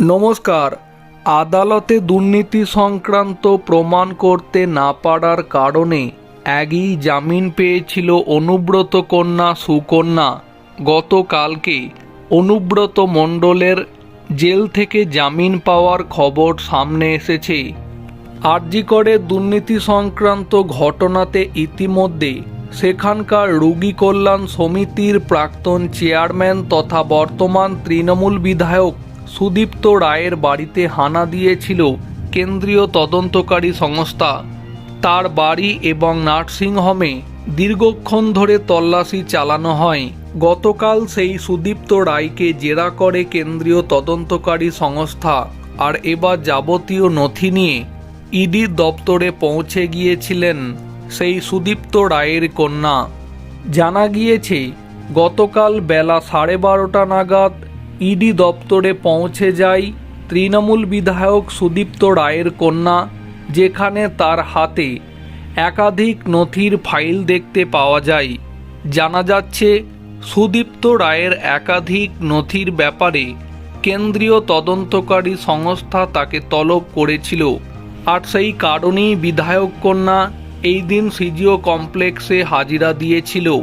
নমস্কার। আদালতে দুর্নীতি সংক্রান্ত প্রমাণ করতে না পারার কারণে একই জামিন পেয়েছিল অনুব্রত কন্যা সুকন্যা। গতকালকে অনুব্রত মণ্ডলের জেল থেকে জামিন পাওয়ার খবর সামনে এসেছে। আরজিকরে দুর্নীতি সংক্রান্ত ঘটনাতে ইতিমধ্যে সেখানকার রোগী কল্যাণ সমিতির প্রাক্তন চেয়ারম্যান তথা বর্তমান তৃণমূল বিধায়ক সুদীপ্ত রায়ের বাড়িতে হানা দিয়েছিল কেন্দ্রীয় তদন্তকারী সংস্থা। তার বাড়ি এবং নার্সিংহোমে দীর্ঘক্ষণ ধরে তল্লাশি চালানো হয়। গতকাল সেই সুদীপ্ত রায়কে জেরা করে কেন্দ্রীয় তদন্তকারী সংস্থা। আর এবার যাবতীয় নথি নিয়ে ইডির দপ্তরে পৌঁছে গিয়েছিলেন সেই সুদীপ্ত রায়ের কন্যা। জানা গিয়েছে, গতকাল বেলা সাড়ে বারোটা নাগাদ ইডি দপ্তরে পৌঁছে যায় তৃণমূল বিধায়ক সুদীপ্ত রায়ের কন্যা, যেখানে তার হাতে একাধিক নথির ফাইল দেখতে পাওয়া যায়। জানা যাচ্ছে, সুদীপ্ত রায়ের একাধিক নথির ব্যাপারে কেন্দ্রীয় তদন্তকারী সংস্থা তাকে তলব করেছিল। আর সেই কারণেই বিধায়ক কন্যা এই দিন সিজিও কমপ্লেক্সে হাজিরা দিয়েছিল।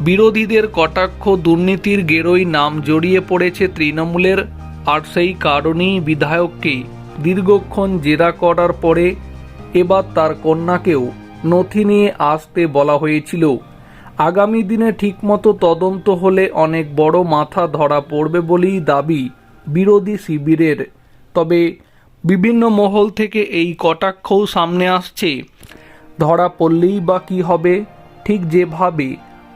বিরোধীদের কটাক্ষ, দুর্নীতির গেরোই নাম জড়িয়ে পড়েছে তৃণমূলের, আর সেই কারণেই বিধায়ককে দীর্ঘক্ষণ জেরা করার পরে এবার তার কন্যাকেও নথি নিয়ে আসতে বলা হয়েছিল। আগামী দিনে ঠিকমতো তদন্ত হলে অনেক বড় মাথা ধরা পড়বে বলেই দাবি বিরোধী শিবিরের। তবে বিভিন্ন মহল থেকে এই কটাক্ষও সামনে আসছে। ধরা পড়লেই বা কী হবে, ঠিক যেভাবে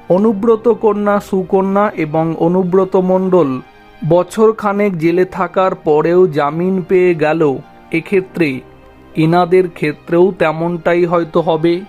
অনুব্রত কন্যা, সুকন্যা এবং অনুব্রত মণ্ডল বছর খানেক জেলে থাকার পরেও জামিন পেয়ে গেল। এক্ষেত্রে এনাদের ক্ষেত্রেও তেমনটাই হয়তো হবে।